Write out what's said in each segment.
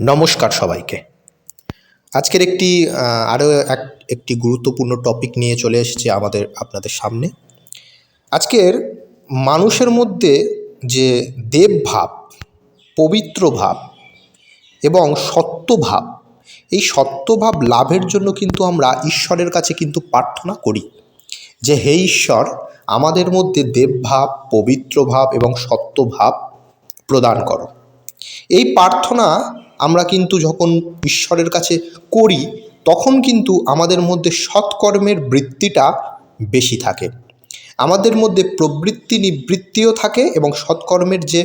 নমস্কার সবাইকে। আজকের একটি আরও এক, একটি গুরুত্বপূর্ণ টপিক নিয়ে চলে এসেছে আমাদের, আপনাদের সামনে। আজকের মানুষের মধ্যে যে দেবভাব, পবিত্র ভাব এবং সত্যভাব, এই সত্যভাব লাভের জন্য কিন্তু আমরা ঈশ্বরের কাছে কিন্তু প্রার্থনা করি যে হে ঈশ্বর, আমাদের মধ্যে দেবভাব, পবিত্র ভাব এবং সত্যভাব প্রদান করো। এই প্রার্থনা আমরা কিন্তু যখন ঈশ্বরের কাছে করি, তখন কিন্তু আমাদের মধ্যে সৎকর্মের বৃত্তিটা বেশি থাকে। আমাদের মধ্যে প্রবৃত্তি নিবৃত্তিও থাকে এবং সৎকর্মের যে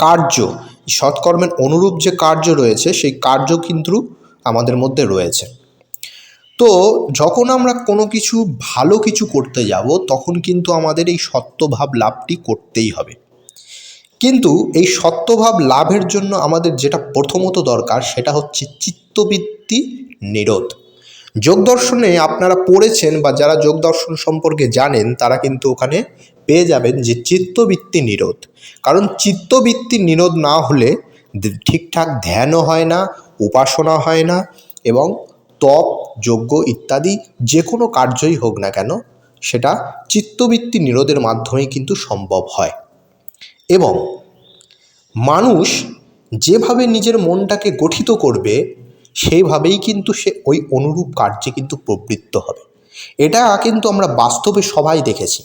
কার্য, সৎকর্মের অনুরূপ যে কার্য রয়েছে, সেই কার্য কিন্তু আমাদের মধ্যে রয়েছে। তো যখন আমরা কোনো কিছু, ভালো কিছু করতে যাব, তখন কিন্তু আমাদের এই সত্যভাব লাভটি করতেই হবে। কিন্তু এই সত্যভাব লাভের জন্য আমাদের যেটা প্রথমত দরকার সেটা হচ্ছে চিত্তবৃত্তি নিরোধ। যোগ দর্শনে আপনারা পড়েছেন বা যারা যোগ দর্শন সম্পর্কে জানেন তারা কিন্তু ওখানে পেয়ে যাবেন যে চিত্তবৃত্তি নিরোধ। কারণ চিত্তবৃত্তি নিরোধ না হলে ঠিকঠাক ধ্যানও হয় না, উপাসনা হয় না এবং তপ, যজ্ঞ ইত্যাদি যে কোনো কার্যই হোক না কেন সেটা চিত্তবৃত্তি নিরোধের মাধ্যমেই কিন্তু সম্ভব হয়। এবং মানুষ যেভাবে নিজের মনটাকে গঠিত করবে সেইভাবেই কিন্তু সে ওই অনুরূপ কার্যে কিন্তু প্রবৃত্ত হবে। এটা কিন্তু আমরা বাস্তবে সবাই দেখেছি।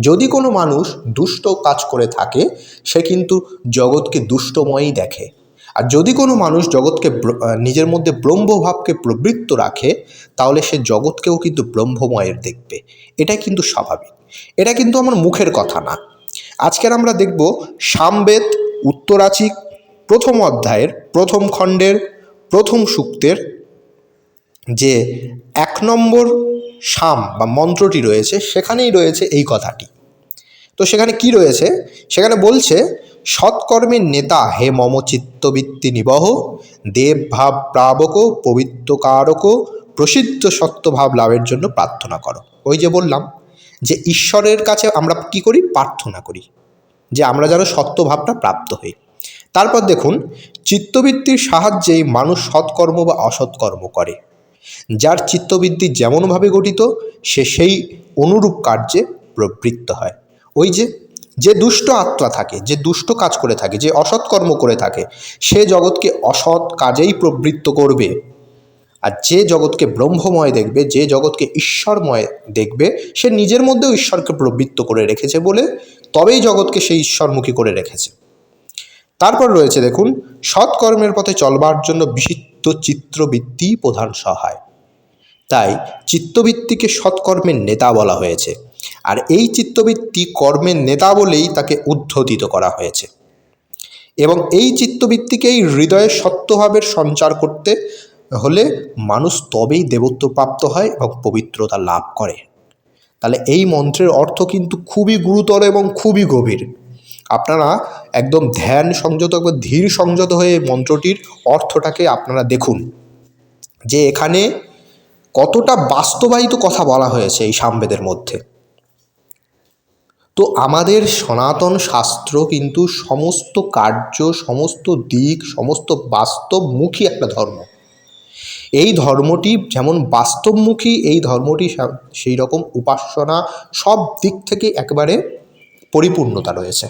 যদি কোনো মানুষ দুষ্ট কাজ করে থাকে, সে কিন্তু জগৎকে দুষ্টময়ই দেখে। আর যদি কোনো মানুষ জগৎকে নিজের মধ্যে ব্রহ্মভাবকে প্রবৃত্ত রাখে, তাহলে সে জগৎকেও কিন্তু ব্রহ্মময়ের দেখবে। এটাই কিন্তু স্বাভাবিক। এটা কিন্তু আমার মুখের কথা না। আজকের আমরা দেখব সামবেদ উত্তরাচিক প্রথম অধ্যায়ের প্রথম খণ্ডের প্রথম সূক্তের যে এক নম্বর সাম বা মন্ত্রটি রয়েছে, সেখানেই রয়েছে এই কথাটি। তো সেখানে কি রয়েছে? সেখানে বলছে সৎকর্মের নেতা হে মম চিত্তবৃত্তি নিবহ দেব ভাব প্রাবক পবিত্রকারক, প্রসিদ্ধ সত্যভাব লাভের জন্য প্রার্থনা করো। ওই যে বললাম যে ঈশ্বরের কাছে আমরা কি করি? প্রার্থনা করি। যে আমরা যেন সত্যভাবটা প্রাপ্ত হই। তারপর দেখুন, চিত্তবৃত্তির সাহায্যেই মানুষ সৎকর্ম বা অসৎকর্ম করে। যার চিত্তবৃত্তি যেমনভাবে গঠিত, সে সেই অনুরূপ কার্যে প্রবৃত্ত হয়। ওই যে যে দুষ্ট আত্মা থাকে, যে দুষ্ট কাজ করে থাকে, যে অসৎকর্ম করে থাকে, সে জগৎকে অসৎ কাজেই প্রবৃত্ত করবে। আর যে জগৎকে ব্রহ্মময় দেখবে, যে জগৎকে ঈশ্বরময় দেখবে, সে নিজের মধ্যেও ঈশ্বরকে প্রবৃত্ত করে রেখেছে বলে তবেই জগৎকে সে ঈশ্বরমুখী করে রেখেছে। তারপর রয়েছে দেখুন, সৎকর্মের পথে চলবার জন্য বিচিত্র চিত্রবৃত্তি প্রধান সহায়। তাই চিত্তবৃত্তিকে সৎকর্মের নেতা বলা হয়েছে। আর এই চিত্তবৃত্তি কর্মের নেতা বলেই তাকে উদ্ধতিত করা হয়েছে। এবং এই চিত্তবৃত্তিকেই হৃদয়ে সত্যভাবের সঞ্চার করতে হলে মানুষ তবেই দেবত্ব প্রাপ্ত হয় এবং পবিত্রতা লাভ করে। তাহলে এই মন্ত্রের অর্থ কিন্তু খুবই গুরুতর এবং খুবই গভীর। আপনারা একদম ধ্যান সংযত একবার ধীর সংযত হয়ে মন্ত্রটির অর্থটাকে আপনারা দেখুন। যে এখানে কতটা বাস্তবায়িত কথা বলা হয়েছে এই সামবেদের মধ্যে। তো আমাদের সনাতন শাস্ত্র কিন্তু সমস্ত কার্য, সমস্ত দিক, সমস্ত বাস্তবমুখী একটা ধর্ম। এই ধর্মটি যেমন বাস্তবমুখী, এই ধর্মটি সেই রকম উপাসনা সব দিক থেকে একবারে পরিপূর্ণতা রয়েছে।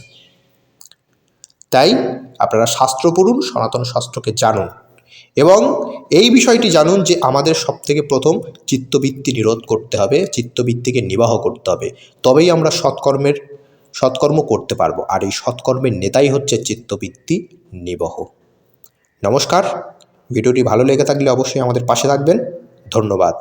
তাই আপনারা শাস্ত্র পড়ুন, সনাতন শাস্ত্রকে জানুন এবং এই বিষয়টি জানুন যে আমাদের সবথেকে প্রথম চিত্তবৃত্তি নিরোধ করতে হবে, চিত্তবৃত্তিকে নিবাহ করতে হবে। তবেই আমরা সৎকর্মের, সৎকর্ম করতে পারব। আর এই সৎকর্মের নেতাই হচ্ছে চিত্তবৃত্তি নিবহ। নমস্কার। ভিডিওটি ভালো লেগে থাকলে অবশ্যই আমাদের পাশে থাকবেন। ধন্যবাদ।